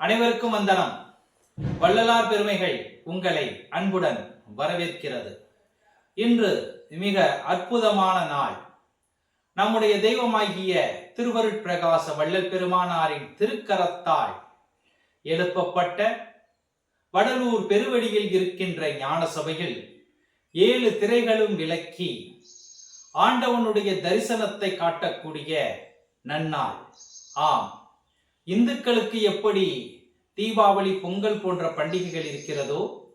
அனைவருக்கும் வந்தனம். வள்ளலார் பெருமைகள் உங்களை அன்புடன் வரவேற்கிறது. இன்று மிக அற்புதமான நாள். நம்முடைய தெய்வமாகிய திருவருட்பிரகாச வள்ளல் பெருமானாரின் திருக்கரத்தால் எழுப்பப்பட்ட வடலூர் பெருவெளியில் இருக்கின்ற ஞான சபையில் ஏழு திரைகளும் விளக்கி ஆண்டவனுடைய தரிசனத்தை காட்டக்கூடிய நன்னாள். ஆம். இந்துக்களுக்கு எப்படி தீபாவளி பொங்கல் போன்ற பண்டிகைகள் இருக்கிறதோ?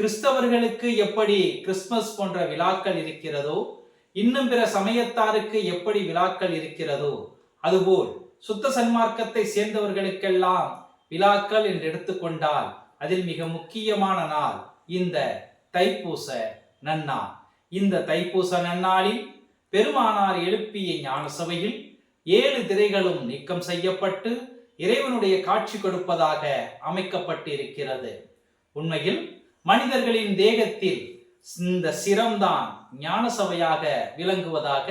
கிறிஸ்தவர்களுக்கு எப்படி கிறிஸ்துமஸ் போன்ற விழாக்கள் இருக்கிறதோ? இன்னும் பிற சமயத்தாருக்கு எப்படி விழாக்கள் இருக்கிறதோ? அதுபோல் சுத்த சன்மார்க்கத்தை சேர்ந்தவர்களுக்கெல்லாம் விழாக்கள் என்று எடுத்துக்கொண்டால் அதில் மிக முக்கியமான நாள் இந்த தைப்பூச நன்னாள். இந்த தைப்பூச நன்னாளில் பெருமானார் எழுப்பிய ஞான சபையில் ஏழு திரைகளும் நீக்கம் செய்யப்பட்டு இறைவனுடைய காட்சி கொடுப்பதாக அமைக்கப்பட்டிருக்கிறது. உண்மையில் மனிதர்களின் தேகத்தில் இந்த சிரம்தான் ஞான சபையாக விளங்குவதாக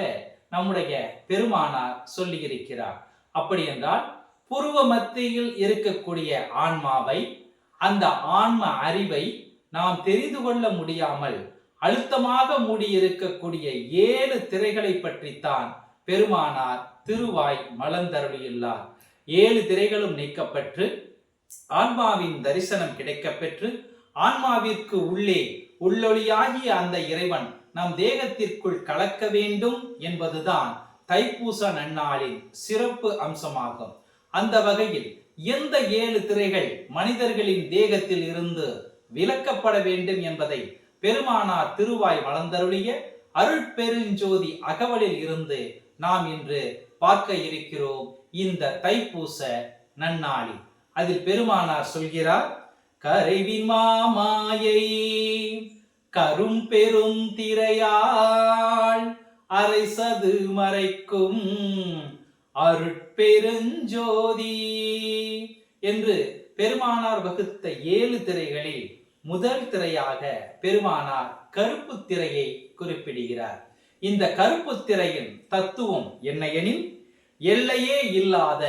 நம்முடைய பெருமானார் சொல்லியிருக்கிறார். அப்படி என்றால் புருவ மத்தியில் இருக்கக்கூடிய ஆன்மாவை அந்த ஆன்ம அறிவை நாம் தெரிந்து கொள்ள முடியாமல் அழுத்தமாக மூடியிருக்கக்கூடிய ஏழு திரைகளை பற்றித்தான் பெருமானார் திருவாய் மலர்ந்தருளியுள்ளார். ஏழு திரைகளும் நீக்கப்பெற்று ஆன்மாவின் தரிசனம் கிடைக்கப்பெற்று ஆன்மாவிற்கு உள்ளே உள்ளொளியாகிய அந்த இறைவன் நம் தேகத்திற்குள் கலக்க வேண்டும் என்பதுதான் தைப்பூச நன்னாளின் சிறப்பு அம்சமாகும். அந்த வகையில் எந்த ஏழு திரைகள் மனிதர்களின் தேகத்தில் இருந்து விலக்கப்பட வேண்டும் என்பதை பெருமானார் திருவாய் வளர்ந்தருளிய அருட்பெருஞ்சோதி அகவலில் இருந்து நாம் இன்று பார்க்க இருக்கிறோம். இந்த தைப்பூச நன்னாளி அதில் பெருமானார் சொல்கிறார் கரைவின் மாமாயை கரும் பெரும் திரையாள் அரைசது மறைக்கும் அருட்பெருஞ்சோதி என்று பெருமானார் வகுத்த ஏழு திரைகளில் முதல் திரையாக பெருமானார் கருப்பு திரையை குறிப்பிடுகிறார். இந்த கருப்பு திரையின் தத்துவம் என்ன எனில் எல்லையே இல்லாத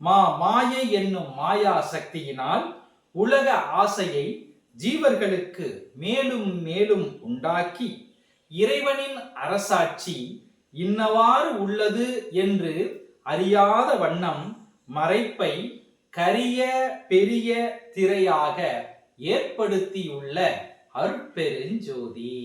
மா மாயை என்னும் மாயா சக்தியினால் உலக ஆசையை ஜீவர்களுக்கு மேலும் மேலும் உண்டாக்கி இறைவனின் அரசாட்சி இன்னவாறு உள்ளது என்று அறியாத வண்ணம் மறைப்பை கரிய பெரிய திரையாக ஏற்படுத்தியுள்ள அற்பெருஞ்சோதி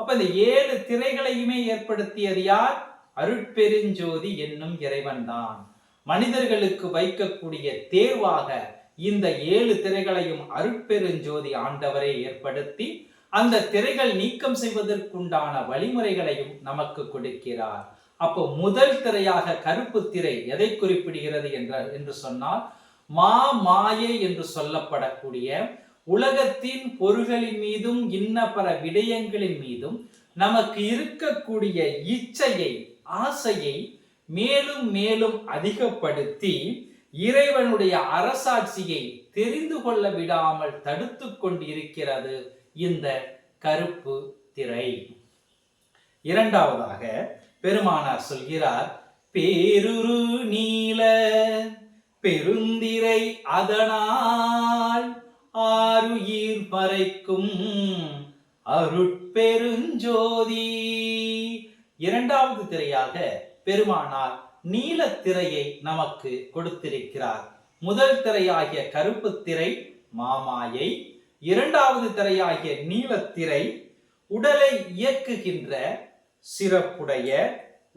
அப்ப இந்த ஏழு திரைகளையுமே ஏற்படுத்தியது யார்? அருட்பெருஞ்சோதி என்னும் இறைவன் தான் மனிதர்களுக்கு வைக்கக்கூடிய தேர்வாக இந்த ஏழு திரைகளையும் அருட்பெருஞ்சோதி ஆண்டவரை ஏற்படுத்தி அந்த திரைகள் நீக்கம் செய்வதற்குண்டான வழிமுறைகளையும் நமக்கு கொடுக்கிறார். அப்போ முதல் திரையாக கருப்பு திரை எதை குறிப்பிடுகிறது என்ற என்று சொன்னால் மா மாயை என்று சொல்லப்படக்கூடிய உலகத்தின் பொருள்களின் மீதும் இன்ன பல விடயங்களின் மீதும் நமக்கு இருக்கக்கூடிய இச்சையை ஆசையை மேலும் மேலும் அதிகப்படுத்தி இறைவனுடைய அரசாட்சியை தெரிந்து கொள்ள விடாமல் தடுத்து கொண்டிருக்கிறது இந்த கருப்பு திரை. இரண்டாவதாக பெருமானார் சொல்கிறார் பேருரு நீல பெருந்திரை அதனால் ஆருயிர் மறைக்கும் அருட்பெருஞ்சோதி இரண்டாவது திரையாக பெருமானார் நீல திரையை நமக்கு கொடுத்திருக்கிறார். முதல் திரையாகிய கருப்பு திரை மாமாயை இரண்டாவது திரையாகிய நீலத்திரை உடலை இயக்குகின்ற சிறப்புடைய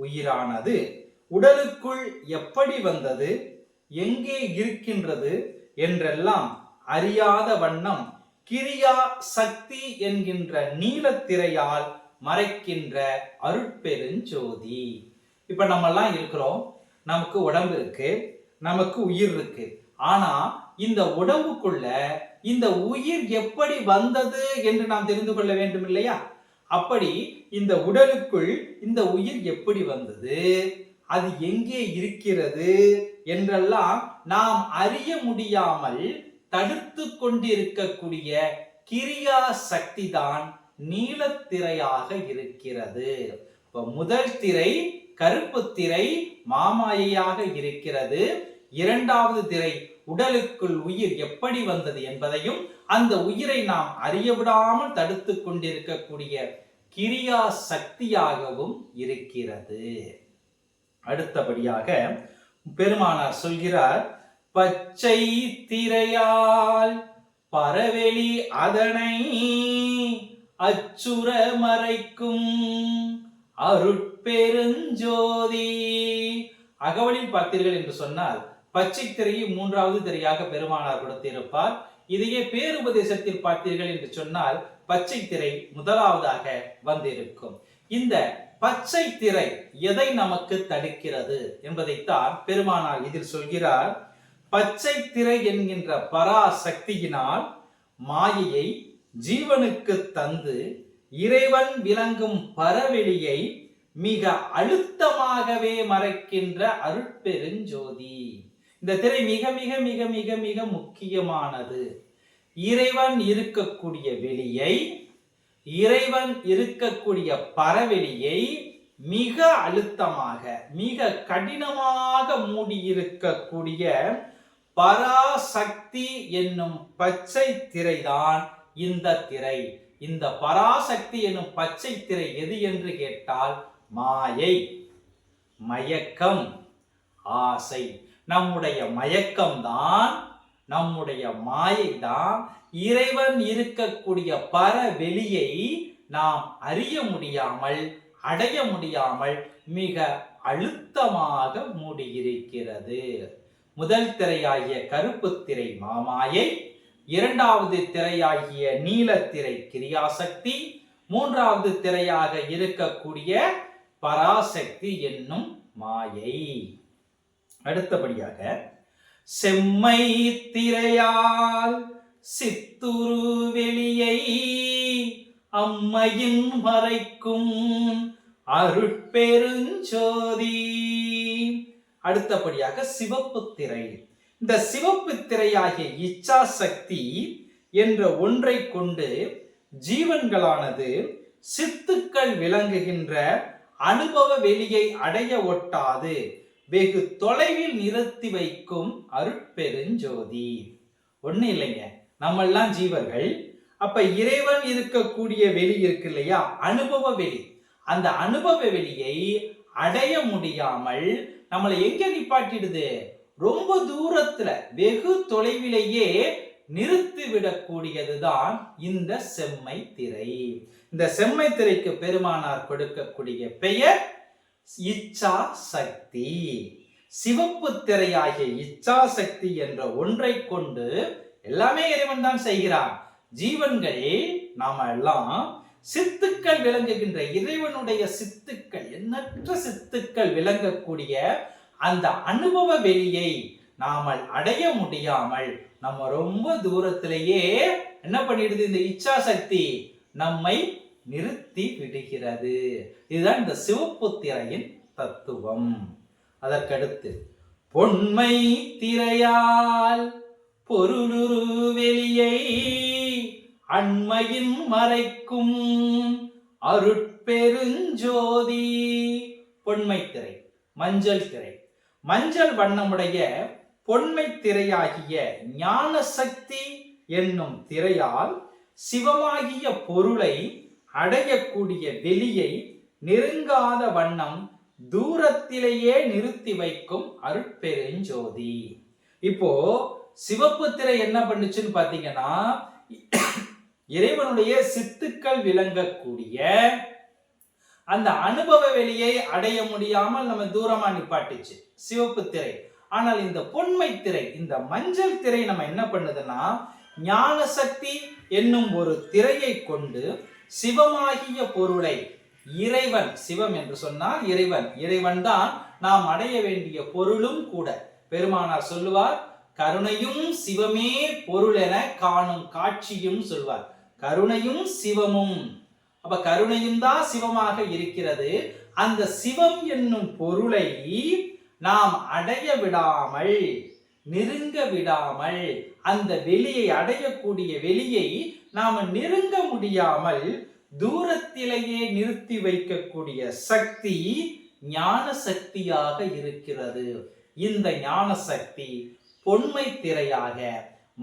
உயிரானது. உடலுக்குள் எப்படி வந்தது எங்கே இருக்கின்றது என்றெல்லாம் அறியாத வண்ணம் கிரியா சக்தி என்கின்ற நீலத்திரையால் மறைக்கின்ற அருட்பெருஞ்சோதி. இப்ப நம்ம எல்லாம் இருக்கிறோம். நமக்கு உடம்பு இருக்கு. நமக்கு உயிர் இருக்கு. ஆனா இந்த உடம்புக்குள்ள இந்த உயிர் எப்படி வந்தது என்று நாம் தெரிந்து கொள்ள வேண்டும் இல்லையா? அப்படி இந்த உடலுக்குள் இந்த உயிர் எப்படி வந்தது? அது எங்கே இருக்கிறது? என்றெல்லாம் நாம் அறிய முடியாமல் தடுத்து கொண்டிருக்கக்கூடிய கிரியா சக்தி தான் நீலத்திரையாக இருக்கிறது. இப்ப முதல் திரை கருப்பு திரை மாமாயையாக இருக்கிறது. இரண்டாவது திரை உடலுக்குள் உயிர் எப்படி வந்தது என்பதையும் அந்த உயிரை நாம் அறிய விடாமல் தடுத்து கொண்டிருக்கக்கூடிய கிரியா சக்தியாகவும் இருக்கிறது. அடுத்தபடியாக பெருமானார் சொல்கிறார் பச்சை திரையால் பரவெளி அதனை அச்சுர மறைக்கும் அருட்பெருஞ்சோதி. அகவலில் பார்த்தீர்கள் என்று சொன்னால் பச்சை திரையை மூன்றாவது திரையாக பெருமானார் கொடுத்திருப்பார். இதையே பேருபதேசத்தில் பார்த்தீர்கள் என்று சொன்னால் பச்சை திரை முதலாவதாக வந்திருக்கும். இந்த பச்சை திரை எதை நமக்கு தடுக்கிறது என்பதைத்தான் பெருமானார் இதில் சொல்கிறார். பச்சை திரை என்கின்ற பராசக்தியினால் மாயையை ஜீவனுக்கு தந்து இறைவன் விளங்கும் பரவெளியை மிக அழுத்தமாகவே மறைக்கின்ற அருட்பெருஞ்சோதி. இந்த திரை மிக மிக மிக மிக மிக முக்கியமானது. இறைவன் இருக்கக்கூடிய வெளியை இறைவன் இருக்கக்கூடிய பரவெளியை மிக அழுத்தமாக மிக கடினமாக மூடியிருக்கக்கூடிய பராசக்தி என்னும் பச்சை திரைதான் இந்த திரை இந்த பராசக்தி எனும் பச்சை திரை எது என்று கேட்டால் மாயை மயக்கம் ஆசை. நம்முடைய மயக்கம்தான் நம்முடைய மாயை தான் இறைவன் இருக்கக்கூடிய பரவெளியை நாம் அறிய முடியாமல் அடைய முடியாமல் மிக அழுத்தமாக மூடியிருக்கிறது. முதல் திரையாகிய கருப்பு திரை மாமாயை இரண்டாவது திரையாகிய நீலத்திரை கிரியாசக்தி மூன்றாவது திரையாக இருக்கக்கூடிய பராசக்தி என்னும் மாயை. அடுத்தபடியாக செம்மை திரையால் சித்துரு வெளியை அம்மையின் மறைக்கும் அருட்பெருஞ்சோதி. அடுத்தபடியாக சிவப்பு திரை. இந்த சிவப்பு திரையாகிய இச்சா சக்தி என்ற ஒன்றை கொண்டு ஜீவன்களானது சித்துக்கள் விளங்குகின்ற அனுபவ வெளியை அடைய ஒட்டாது. வெகு தொலைவில் நிறுத்தி வைக்கும் அருட்பெருஞ்சோதி. ஒண்ணு இல்லைங்க. நம்மெல்லாம் ஜீவர்கள். அப்ப இறைவன் இருக்கக்கூடிய வெளி இருக்கு இல்லையா? அனுபவ வெளி. அந்த அனுபவ வெளியை அடைய முடியாமல் நம்மளை எங்க நிப்பாட்டிடுது? ரொம்ப தூரத்துல வெகு தொலைவிலேயே நிறுத்தி விடக்கூடியதுதான் இந்த செம்மை திரை. இந்த செம்மை திரைக்கு பெருமானார் கொடுக்கக்கூடிய பெயர் இச்சா சக்தி. சிவப்பு திரையாகிய இச்சா சக்தி என்ற ஒன்றை கொண்டு எல்லாமே இறைவன் தான் செய்கிறான். ஜீவன்கள் நாம எல்லாம் சித்துக்கள் விளங்குகின்ற இறைவனுடைய சித்துக்கள் எண்ணற்ற சித்துக்கள் விளங்கக்கூடிய அந்த அனுபவ வெளியை நாமல் அடைய முடியாமல் நம்ம ரொம்ப தூரத்திலேயே என்ன பண்ணிடுது? இந்த இச்சா சக்தி நம்மை நிறுத்தி விடுகிறது. இதுதான் இந்த சிவப்பு திரையின் தத்துவம். அதற்கடுத்து பொன்மை திரையால் பொருளுரு வெளியை அண்மையின் மறைக்கும் அருட்பெருஞ்சோதி. பொன்மை திரை மஞ்சள் திரை. மஞ்சள் வண்ணமுடைய பொன்மை திரையாகிய ஞான சக்தி என்னும் திரையால் சிவமாகிய பொருளை அடையக்கூடிய வெளியை நெருங்காத வண்ணம் தூரத்திலேயே நிறுத்தி வைக்கும் அருட்பெருஞ்சோதி. இப்போ சிவப்பு திரை என்ன பண்ணுச்சுன்னு பாத்தீங்கன்னா இறைவனுடைய சித்துக்கள் விளங்கக்கூடிய அந்த அனுபவ வெளியை அடைய முடியாமல் நம்ம தூரமா நிப்பாட்டுச்சு. சிவப்பு திரை. ஆனால் இந்த பொன்மை திரை இந்த மஞ்சள் திரை நம்ம என்ன பண்ணுதுன்னா ஞான சக்தி என்னும் ஒரு திரையை கொண்டு சிவமாகிய பொருளை இறைவன் சிவம் என்று சொன்னால் இறைவன். இறைவன் தான் நாம் அடைய வேண்டிய பொருளும் கூட. பெருமானார் சொல்லுவார் கருணையும் சிவமே பொருள் என காணும் காட்சியும் சொல்வார். கருணையும் சிவமும் அப்ப கருணையும் தான் சிவமாக இருக்கிறது. அந்த சிவம் என்னும் பொருளை நாம் அடைய விடாமல் நெருங்க விடாமல் அந்த வெளியை அடையக்கூடிய வெளியை நாம் நெருங்க முடியாமல் தூரத்திலேயே நிறுத்தி வைக்கக்கூடிய சக்தி ஞான சக்தியாக இருக்கிறது. இந்த ஞான சக்தி பொன்மை திரையாக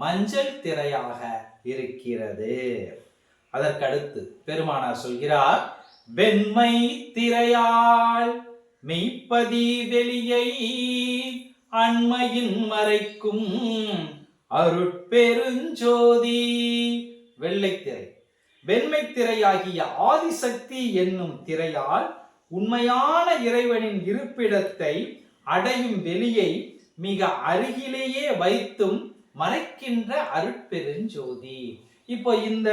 மஞ்சள் திரையாக இருக்கிறது. அதற்கடுத்து பெருமானார் சொல்கிறார் வெண்மை திரையால் மெய்ப்பதி வெளியை அண்மையின் மறைக்கும் அருட்பெருஞ்சோதி. வெள்ளைத்திரை வெண்மை திரையாகிய ஆதிசக்தி என்னும் திரையால் உண்மையான இறைவனின் இருப்பிடத்தை அடையும் வெளியை மிக அருகிலேயே வைத்தும் மறைக்கின்ற அருட்பெருஞ்சோதி. இப்போ இந்த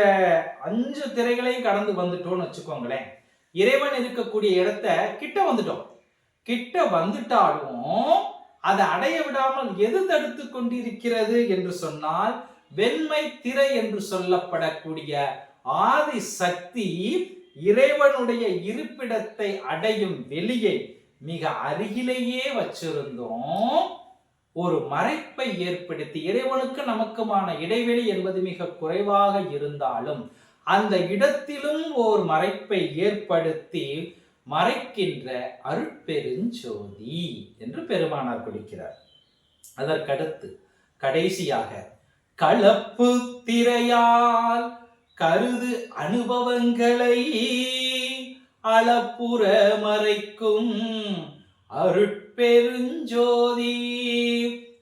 அஞ்சு திரைகளையும் கடந்து வந்துட்டோம்னு வச்சுக்கோங்களேன். இறைவன் இருக்கக்கூடிய இடத்த கிட்ட வந்துட்டோம். கிட்ட வந்துட்டாலும் அதை அடைய விடாமல் எது தடுத்து கொண்டிருக்கிறது என்று சொன்னால் வெண்மை திரை என்று சொல்லப்படக்கூடிய ஆதி சக்தி இறைவனுடைய இருப்பிடத்தை அடையும் வெளியை மிக அருகிலேயே வச்சிருந்தோம். ஒரு மறைப்பை ஏற்படுத்தி இறைவனுக்கு நமக்குமான இடைவெளி என்பது மிக குறைவாக இருந்தாலும் அந்த இடத்திலும் ஓர் மறைப்பை ஏற்படுத்தி மறைக்கின்ற அருட்பெருஞ்சோதி என்று பெருமானார் குறிக்கிறார். அதற்கடுத்து கடைசியாக கலப்பு திரையால் கருது அனுபவங்களை அளப்புற மறைக்கும் அருட் பெருஞ்சோதி.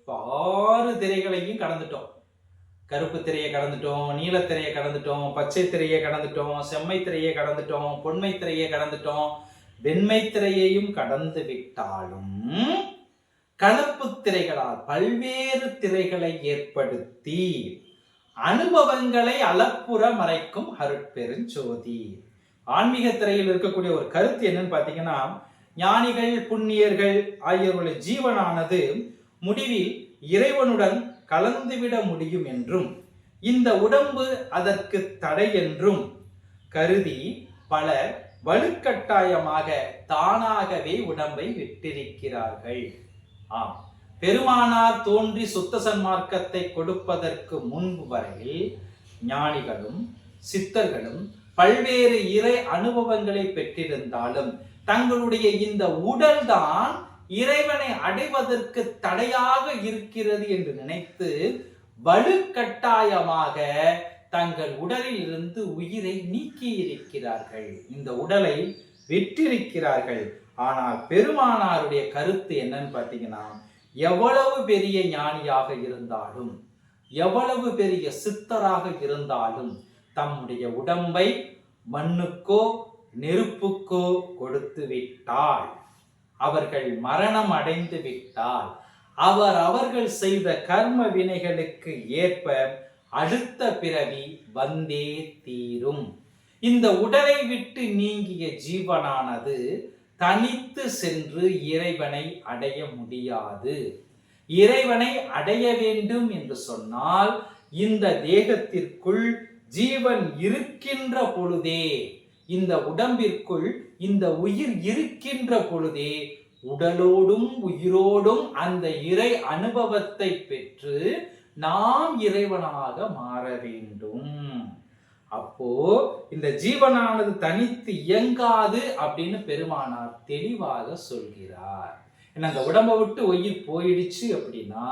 ஆறு திரைகளையும் கடந்துட்டோம். கருப்பு திரையை கடந்துட்டோம் நீலத்திரையை கடந்துட்டோம் பச்சை திரையை கடந்துட்டோம் செம்மை திரையை கடந்துட்டோம் பொன்மை திரையை கடந்துட்டோம். வெண்மை திரையையும் கடந்து விட்டாலும் கலப்பு திரைகளால் பல்வேறு திரைகளை ஏற்படுத்தி அனுபவங்களை அளப்புற மறைக்கும் அருட்பெருஞ்சோதி. ஆன்மீக திரையில் இருக்கக்கூடிய ஒரு கருத்து என்னன்னு பார்த்தீங்கன்னா ஞானிகள் புண்ணியர்கள் ஆகியோருடைய ஜீவனானது முடிவில் இறைவனுடன் கலந்துவிட முடியும் என்றும் இந்த உடம்பு அதற்கு தடை என்றும் கருதி பலர் வலுக்கட்டாயமாக தானாகவே உடம்பை விட்டிருக்கிறார்கள். ஆம். பெருமானார் தோன்றி சுத்த சன்மார்க்கத்தை கொடுப்பதற்கு முன்பு வரையில் ஞானிகளும் சித்தர்களும் பல்வேறு இறை அனுபவங்களை பெற்றிருந்தாலும் தங்களுடைய இந்த உடல்தான் இறைவனை அடைவதற்கு தடையாக இருக்கிறது என்று நினைத்து வலுக்கட்டாயமாக தங்கள் உடலில் இருந்து உயிரை நீக்கி இருக்கிறார்கள் இந்த உடலை விற்றிருக்கிறார்கள். ஆனால் பெருமானாருடைய கருத்து என்னன்னு பார்த்தீங்கன்னா எவ்வளவு பெரிய ஞானியாக இருந்தாலும் எவ்வளவு பெரிய சித்தராக இருந்தாலும் தம்முடைய உடம்பை மண்ணுக்கோ நெருப்புக்கோ கொடுத்து விட்டால் அவர்கள் மரணம் அடைந்து விட்டால் அவர் அவர்கள் செய்த கர்ம வினைகளுக்கு ஏற்ப அடுத்த பிறவி வந்தே தீரும். இந்த உடலை விட்டு நீங்கிய ஜீவனானது தனித்து சென்று இறைவனை அடைய முடியாது. இறைவனை அடைய வேண்டும் என்று சொன்னால் இந்த தேகத்திற்குள் ஜீவன் இருக்கின்ற பொழுதே இந்த உடம்பிற்குள் இந்த உயிர் இருக்கின்ற பொழுதே உடலோடும் உயிரோடும் அந்த இறை அனுபவத்தை பெற்று நாம் இறைவனாக மாற வேண்டும். அப்போ இந்த ஜீவனானது தனித்து இயங்காது அப்படின்னு பெருமானார் தெளிவாக சொல்கிறார். ஏன்னா அந்த உடம்பை விட்டு உயிர் போயிடுச்சு அப்படின்னா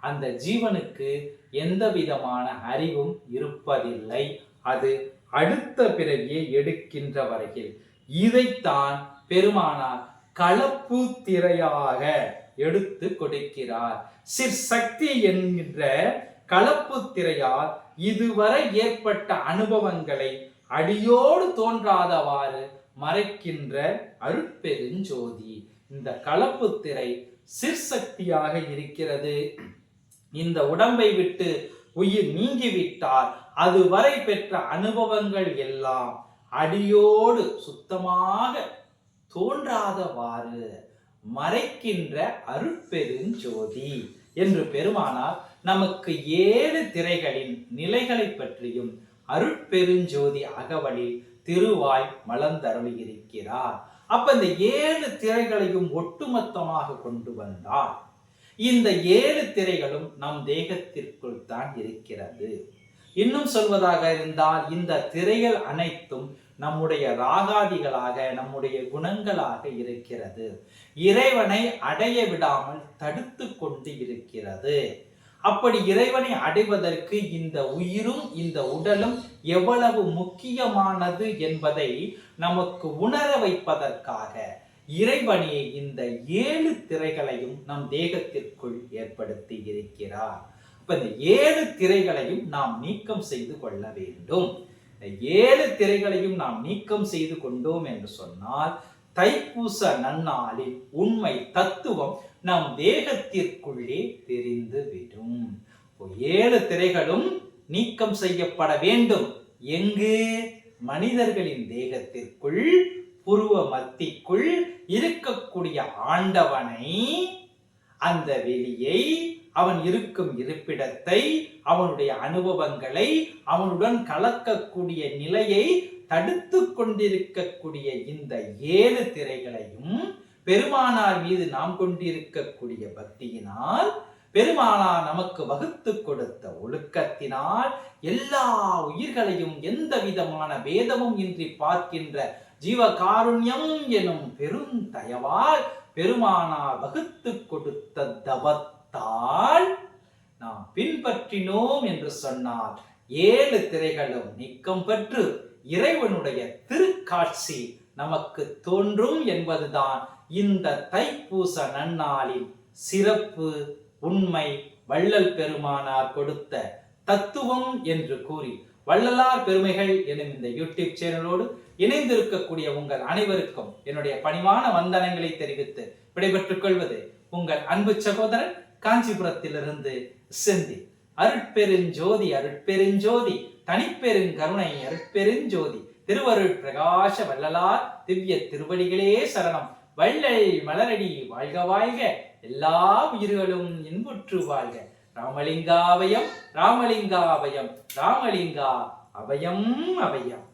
அந்த ஜீவனுக்கு எந்த விதமான அறிவும் இருப்பதில்லை. அது அடுத்த பிறவியை எடுக்கின்ற வரையில் இதைத்தான் பெருமானார் கலப்பு திரையாக எடுத்து கொடுக்கிறார் சிற்சக்தி என்கின்ற கலப்பு திரையால் இதுவரை ஏற்பட்ட அனுபவங்களை அடியோடு தோன்றாதவாறு மறைக்கின்ற அருட்பெருஞ்சோதி. இந்த கலப்பு திரை சிற்சக்தியாக இருக்கிறது. இந்த உடம்பை விட்டு உயிர் நீங்கிவிட்டால் அதுவரை பெற்ற அனுபவங்கள் எல்லாம் அடியோடு சுத்தமாக தோன்றாதவாறு மறைக்கின்ற அருட்பெருஞ்சோதி என்று பெருமானார் நமக்கு ஏழு திரைகளின் நிலைகளை பற்றியும் அருட்பெருஞ்சோதி அகவலில் திருவாய் மலர்ந்தருளியிருக்கிறார். அப்ப இந்த ஏழு திரைகளையும் ஒட்டுமொத்தமாக கொண்டு வந்தார் இந்த ஏழு திரைகளும் நம் தேகத்திற்குள் தான் இருக்கிறது. இன்னும் சொல்வதாக இருந்தால் இந்த திரைகள் அனைத்தும் நம்முடைய ராகாதிகளாக நம்முடைய குணங்களாக இருக்கிறது. இறைவனை அடைய விடாமல் தடுத்து கொண்டு இருக்கிறது. அப்படி இறைவனை அடைவதற்கு இந்த உயிரும் இந்த உடலும் எவ்வளவு முக்கியமானது என்பதை நமக்கு உணர வைப்பதற்காக இறைவனே இந்த ஏழு திரைகளையும் நம் தேகத்திற்குள் ஏற்படுத்தி இருக்கிறார். அப்ப இந்த ஏழு திரைகளையும் நாம் நீக்கம் செய்து கொள்ள வேண்டும். இந்த ஏழு திரைகளையும் நாம் நீக்கம் செய்து கொண்டோம் என்று சொன்னால் தைப்பூச நன்னாளில் உண்மை தத்துவம் நம் தேகத்திற்குள்ளே தெரிந்துவிடும் ஏழு திரைகளும் நீக்கம் செய்யப்பட வேண்டும். எங்கு? மனிதர்களின் தேகத்திற்குள் புருவ மத்திக்குள் இருக்கக்கூடிய ஆண்டவனை அந்த வெளியை அவன் இருக்கும் இருப்பிடத்தை அவனுடைய அனுபவங்களை அவனுடன் கலக்கக்கூடிய நிலையை தடுத்து கொண்டிருக்கக்கூடிய இந்த ஏழு திரைகளையும் பெருமானார் மீது நாம் கொண்டிருக்கக்கூடிய பக்தியினால் பெருமானார் நமக்கு வகுத்து கொடுத்த ஒழுக்கத்தினால் எல்லா உயிர்களையும் எந்த விதமான வேதமும் இன்றி பார்க்கின்ற ஜீவகாருண்யம் எனும் பெரும் தயவால் பெருமானார் வகுத்து கொடுத்த பார்த்தால் நாம் பின்பற்றினோம் என்று சொன்னால் ஏழு திரைகளும் நீக்கம் பெற்று இறைவனுடைய திருக்காட்சி நமக்கு தோன்றும் என்பதுதான் இந்த தைப்பூச நன்னாளின் சிறப்பு உண்மை வள்ளல் பெருமானார் கொடுத்த தத்துவம் என்று கூறி வள்ளலார் பெருமைகள் எனும் இந்த யூடியூப் சேனலோடு இணைந்திருக்கக்கூடிய உங்கள் அனைவருக்கும் என்னுடைய பணிவான வந்தனங்களை தெரிவித்து விடைபெற்றுக் கொள்வது உங்கள் அன்பு சகோதரன் காஞ்சிபுரத்திலிருந்து செந்தி. அருட்பெருஞ்சோதி அருட்பெருஞ்சோதி தனிப்பெருங்கருணை அருட்பெருஞ்சோதி. திருவருள் பிரகாச வள்ளலார் திவ்ய திருவடிகளே சரணம். வள்ளல் மலரடி வாழ்க வாழ்க. எல்லா உயிர்களும் இன்புற்று வாழ்க. ராமலிங்காவயம் ராமலிங்காவயம் ராமலிங்கா அபயம் அபயம்